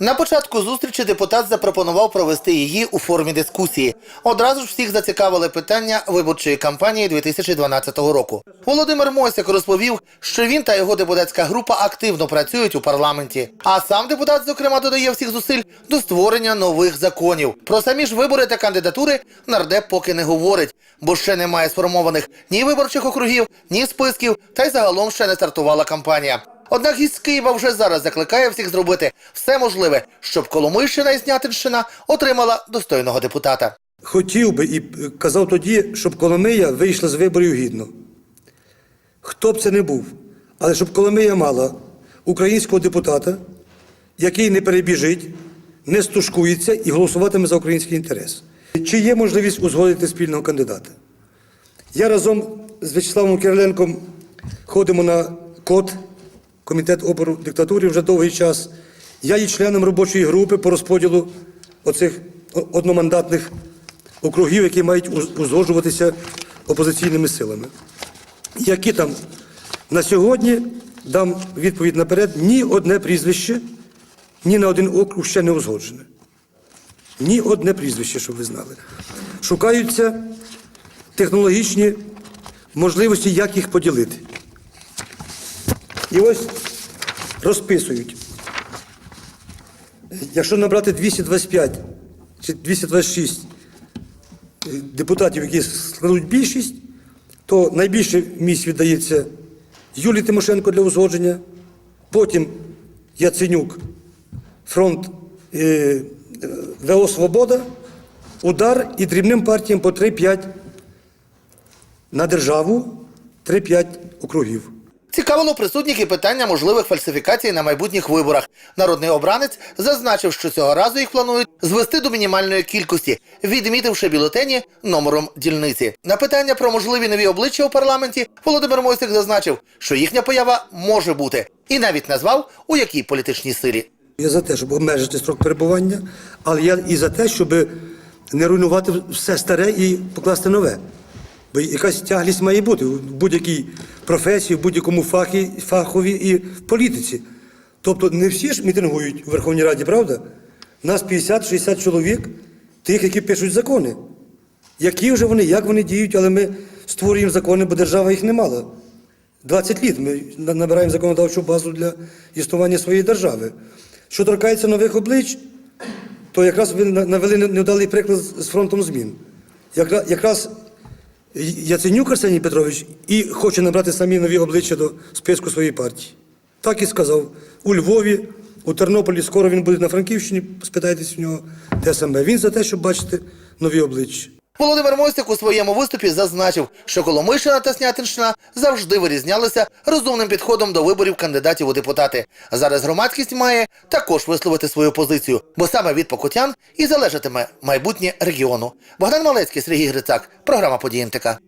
На початку зустрічі депутат запропонував провести її у формі дискусії. Одразу ж всіх зацікавили питання виборчої кампанії 2012 року. Володимир Мосяк розповів, що він та його депутатська група активно працюють у парламенті. А сам депутат, зокрема, додає всіх зусиль до створення нових законів. Про самі ж вибори та кандидатури нардеп поки не говорить, бо ще немає сформованих ні виборчих округів, ні списків, та й загалом ще не стартувала кампанія. Однак із Києва вже зараз закликає всіх зробити все можливе, щоб Коломийщина і Снятинщина отримала достойного депутата. Хотів би і казав тоді, щоб Коломия вийшла з виборів гідно. Хто б це не був, але щоб Коломия мала українського депутата, який не перебіжить, не стушкується і голосуватиме за український інтерес. Чи є можливість узгодити спільного кандидата? Я разом з В'ячеславом Кириленком ходимо на код, комітет опору диктатури вже довгий час. Я є членом робочої групи по розподілу оцих одномандатних округів, які мають узгоджуватися опозиційними силами. Які там на сьогодні дам відповідь наперед, ні одне прізвище, ні на один округ ще не узгоджене. Ні одне прізвище, щоб ви знали. Шукаються технологічні можливості, як їх поділити. І ось розписують. Якщо набрати 225 чи 226 депутатів, які складуть більшість, то найбільше місць віддається Юлії Тимошенко для узгодження, потім Яценюк, фронт е, е, ВО Свобода, удар і дрібним партіям по 3-5 на державу, 3-5 округів. Цікавило присутніх і питання можливих фальсифікацій на майбутніх виборах. Народний обранець зазначив, що цього разу їх планують звести до мінімальної кількості, відмітивши бюлетені номером дільниці. На питання про можливі нові обличчя у парламенті Володимир Мойсик зазначив, що їхня поява може бути, і навіть назвав у якій політичній силі. Я за те, щоб обмежити строк перебування, але я і за те, щоб не руйнувати все старе і покласти нове. Бо якась тяглість має бути в будь-якій професії, в будь-якому фахі, фахові і в політиці. Тобто не всі ж мітингують у Верховній Раді, правда? Нас 50-60 чоловік, тих, які пишуть закони. Які вже вони, як вони діють, але ми створюємо закони, бо держава їх не мала. 20 літ ми набираємо законодавчу базу для існування своєї держави. Що торкається нових облич, то якраз ви навели невдалий приклад з фронтом змін. Якра- Якраз Яценюк Арсеній Петрович і хоче набрати самі нові обличчя до списку своєї партії. Так і сказав. У Львові, у Тернополі, скоро він буде на Франківщині, спитайтесь в нього, те саме. Він за те, щоб бачити нові обличчя. Володимир Мостик у своєму виступі зазначив, що Коломийщина та Снятинщина завжди вирізнялися розумним підходом до виборів кандидатів у депутати. Зараз громадськість має також висловити свою позицію, бо саме від покутян і залежатиме майбутнє регіону. Богдан Малецький, Сергій Грицак, програма «Події НТК».